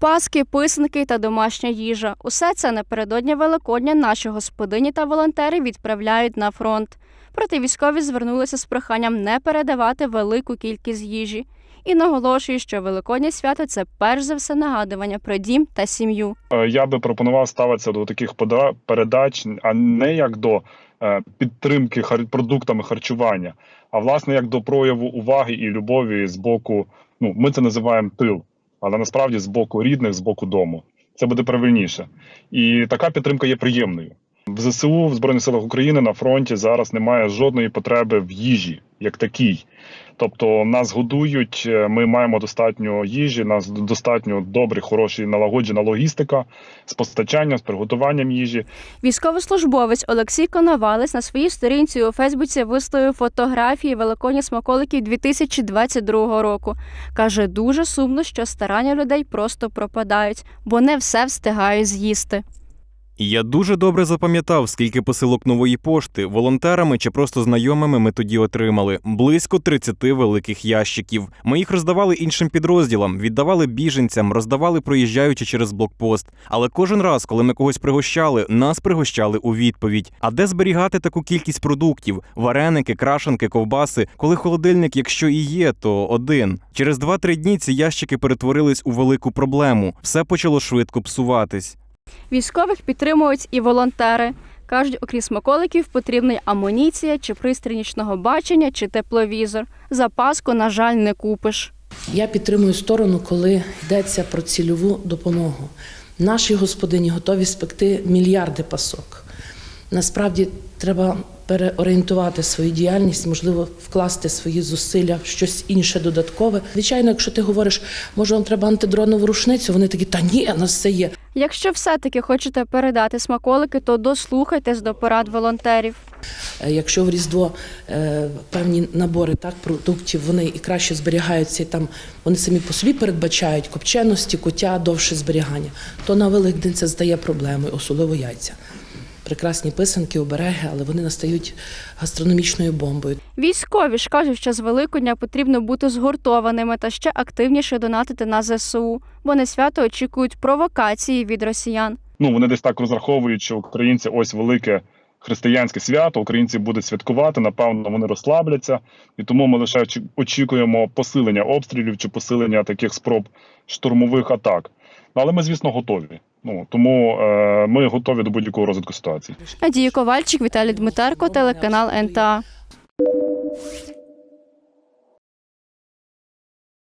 Паски, писанки та домашня їжа. Усе це напередодні Великодня наші господині та волонтери відправляють на фронт. Проте військові звернулися з проханням не передавати велику кількість їжі і наголошують, що Великоднє свято це перш за все нагадування про дім та сім'ю. Е, Я би пропонував ставитися до таких передач, а не як до е, підтримки продуктами харчування, а власне як до прояву уваги і любові з боку. Ну, ми це називаємо тил, але насправді з боку рідних, з боку дому. Це буде правильніше. І така підтримка є приємною. В ЗСУ в Збройних силах України на фронті зараз немає жодної потреби в їжі як такій. Тобто нас годують, е, ми маємо достатньо їжі, нас достатньо добрі, хороші налагоджена логістика з постачанням, з приготуванням їжі. Військовослужбовець Олексій Коновалець на своїй сторінці у Фейсбуці виставив фотографії Великодні смаколиків 2022 року. Каже, дуже сумно, що старання людей просто пропадають, бо не все встигають з'їсти. Я дуже добре запам'ятав, скільки посилок нової пошти волонтерами чи просто знайомими ми тоді отримали близько 30 великих ящиків. Ми їх роздавали іншим підрозділам, віддавали біженцям, роздавали проїжджаючи через блокпост. Але кожен раз, коли ми когось пригощали, нас пригощали у відповідь. А де зберігати таку кількість продуктів: вареники, крашенки, ковбаси, коли холодильник, якщо і є, то один. Через 2-3 дні ці ящики перетворились у велику проблему. Все почало швидко псуватись. Військових підтримують і волонтери. Кажуть, окрім смаколиків, потрібна й амуніція, чи пристрій нічного бачення, чи тепловізор. Запаску, на жаль, не купиш. Я підтримую сторону, коли йдеться про цільову допомогу. Наші господині готові спекти мільярди пасок. Насправді треба переорієнтувати свою діяльність, можливо, вкласти свої зусилля в щось інше додаткове. Звичайно, якщо ти говориш, може вам треба антидронову рушницю, вони такі, та ні, у нас все є. Якщо все-таки хочете передати смаколики, то дослухайтесь до порад волонтерів. Е, Якщо в Різдво е, певні набори так, продуктів вони і краще зберігаються, і там вони самі по собі передбачають копченості, куття, довше зберігання, то на Великдень це здає проблемою, особливо яйця. Прекрасні писанки, обереги, але вони настають гастрономічною бомбою. Військові ж кажуть, що з Великодня потрібно бути згуртованими та ще активніше донатити на ЗСУ, бо на свято очікують провокації від росіян. Ну вони десь так розраховують, що українці ось велике християнське свято. Українці будуть святкувати. Напевно, вони розслабляться, і тому ми лише очікуємо посилення обстрілів чи посилення таких спроб штурмових атак. Ну, Але ми, звісно, готові. Ну тому е, ми готові до будь-якого розвитку ситуації. Надія Ковальчик, Віталій Дмитерко, телеканал НТА.